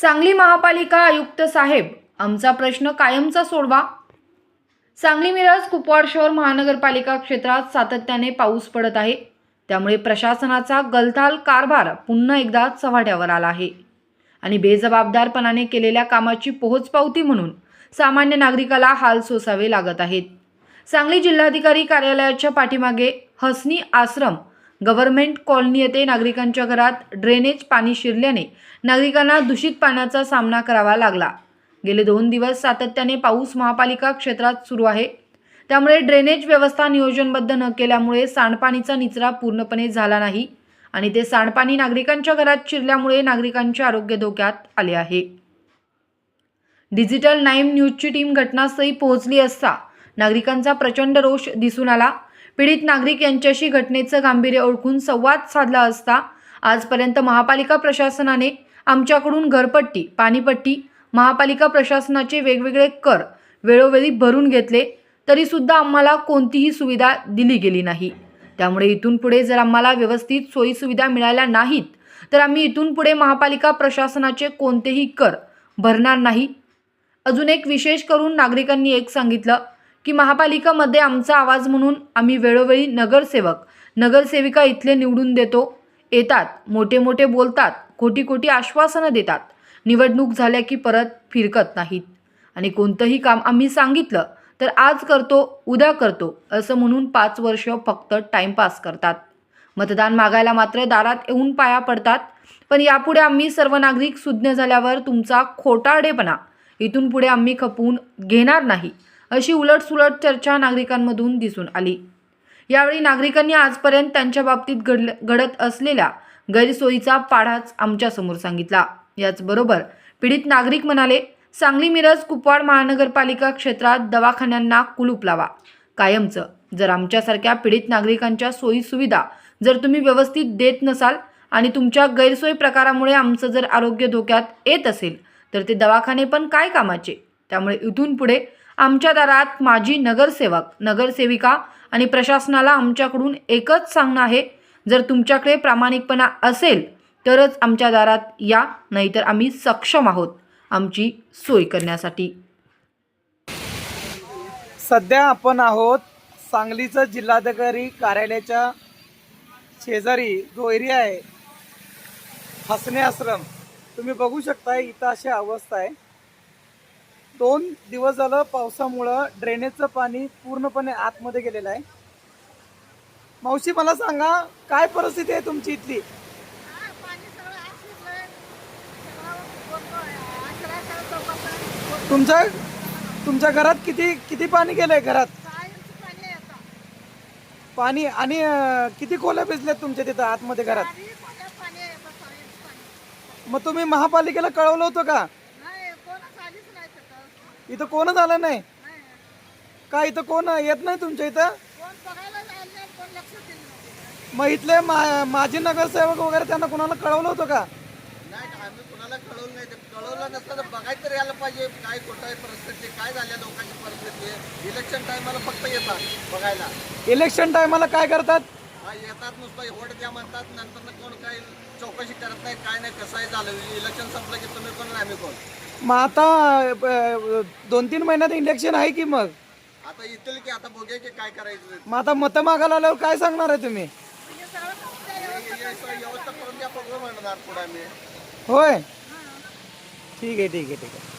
सांगली महापालिका आयुक्त साहेब आमचा प्रश्न कायमचा सोडवा. सांगली मिरज कुपवाड शहर महानगरपालिका क्षेत्रात सातत्याने पाऊस पडत आहे. त्यामुळे प्रशासनाचा गलथाल कारभार पुन्हा एकदा चव्हाट्यावर आला आहे. आणि बेजबाबदारपणाने केलेल्या कामाची पोहोचपावती म्हणून सामान्य नागरिकाला हाल सोसावे लागत आहेत. सांगली जिल्हाधिकारी कार्यालयाच्या पाठीमागे हसनी आश्रम गव्हर्नमेंट कॉलनी येथे नागरिकांच्या घरात ड्रेनेज पाणी शिरल्याने नागरिकांना दूषित पाण्याचा सामना करावा लागला. गेले दोन दिवस सातत्याने पाऊस महापालिका क्षेत्रात सुरू आहे. त्यामुळे ड्रेनेज व्यवस्था नियोजनबद्ध न केल्यामुळे सांडपाणीचा निचरा पूर्णपणे झाला नाही आणि ते सांडपाणी नागरिकांच्या घरात शिरल्यामुळे नागरिकांचे आरोग्य धोक्यात आले आहे. डिजिटल नाईम न्यूजची टीम घटनास्थळी पोहोचली असता नागरिकांचा प्रचंड रोष दिसून आला. पीडित नागरिक यांच्याशी घटनेचं गांभीर्य ओळखून संवाद साधला असता आजपर्यंत महापालिका प्रशासनाने आमच्याकडून घरपट्टी पाणीपट्टी महापालिका प्रशासनाचे वेगवेगळे कर वेळोवेळी भरून घेतले तरीसुद्धा आम्हाला कोणतीही सुविधा दिली गेली नाही. त्यामुळे इथून पुढे जर आम्हाला व्यवस्थित सोयीसुविधा मिळाल्या नाहीत तर आम्ही इथून पुढे महापालिका प्रशासनाचे कोणतेही कर भरणार नाही. अजून एक विशेष करून नागरिकांनी एक सांगितलं की महापालिकामध्ये आमचा आवाज म्हणून आम्ही वेळोवेळी नगरसेवक नगरसेविका इथले निवडून देतो. येतात मोठे मोठे बोलतात कोटी कोटी आश्वासनं देतात. निवडणूक झाल्या की परत फिरकत नाहीत. आणि कोणतंही काम आम्ही सांगितलं तर आज करतो उद्या करतो असं म्हणून पाच वर्ष फक्त टाइमपास करतात. मतदान मागायला मात्र दारात येऊन पाया पडतात. पण यापुढे आम्ही सर्व नागरिक सुज्ञ झाल्यावर तुमचा खोटारडेपणा इथून पुढे आम्ही खपवून घेणार नाही. अशी उलटसुलट चर्चा नागरिकांमधून दिसून आली. यावेळी नागरिकांनी आजपर्यंत त्यांच्या बाबतीत घडल घडत असलेल्या गैरसोयीचा पाढाच आमच्यासमोर सांगितला. याचबरोबर पीडित नागरिक म्हणाले सांगली मिरज कुपवाड महानगरपालिका क्षेत्रात दवाखान्यांना कुलूप लावा. कायमचं. जर आमच्यासारख्या पीडित नागरिकांच्या सोयीसुविधा जर तुम्ही व्यवस्थित देत नसाल आणि तुमच्या गैरसोयी प्रकारामुळे आमचं जर आरोग्य धोक्यात येत असेल तर ते दवाखाने पण काय कामाचे? त्यामुळे इथून पुढे आमच्या दारात माझी नगरसेवक नगरसेविका आणि प्रशासनाला आमच्याकडून एकच सांगणं आहे जर तुमच्याकडे प्रामाणिकपणा असेल तरच आमच्या दारात या नाहीतर आम्ही सक्षम आहोत आमची सोय करण्यासाठी. सध्या आपण आहोत सांगलीचं जिल्हाधिकारी कार्यालयाच्या शेजारी जो एरिया आहे हसणे आश्रम. तुम्ही बघू शकता इथं अशी अवस्था आहे. दोन दिवस झालं पावसामुळं ड्रेनेजचं पाणी पूर्णपणे आतमध्ये गेलेलं आहे. मावशी मला सांगा काय परिस्थिती आहे तुमची इथली? तुमच्या तुमच्या घरात किती किती पाणी गेलंय घरात? पाणी आणि किती खोल्या भिजल्यात तुमच्या तिथं आतमध्ये घरात? मग तुम्ही महापालिकेला कळवलं होतं का? इथं कोणच आलं नाही? का इथं कोण येत नाही तुमच्या इथं? मग इथले मा- माजी नगरसेवक वगैरे त्यांना कोणाला कळवलं होतं का? नाही आम्ही कुणाला कळवलं नाही. ते कळवलं नसतं तर बघायला तरी यायला पाहिजे काय कुठं आहे परिस्थिती काय झाल्या लोकांची परिस्थिती. आहे इलेक्शन टायमाला फक्त येतात बघायला. इलेक्शन टायमाला काय करतात? हा येतात नुसतं वोट द्या म्हणतात. नंतर कोण काय चौकशी करत नाही काय नाही कसं आहे झालं. इलेक्शन संपलं की तुम्ही कोण आणि आम्ही कोण? मग आता दोन तीन महिन्यात इलेक्शन आहे की मग? आता येतील की आता बघूया की काय करायचं. ते. मग आता मतं मागायला आल्यावर काय सांगणार आहे तुम्ही? हे- हे सगळं व्यवस्था करून द्या बघू म्हणणार पुढे आम्ही. होय. ठीक आहे ठीक आहे ठीक आहे.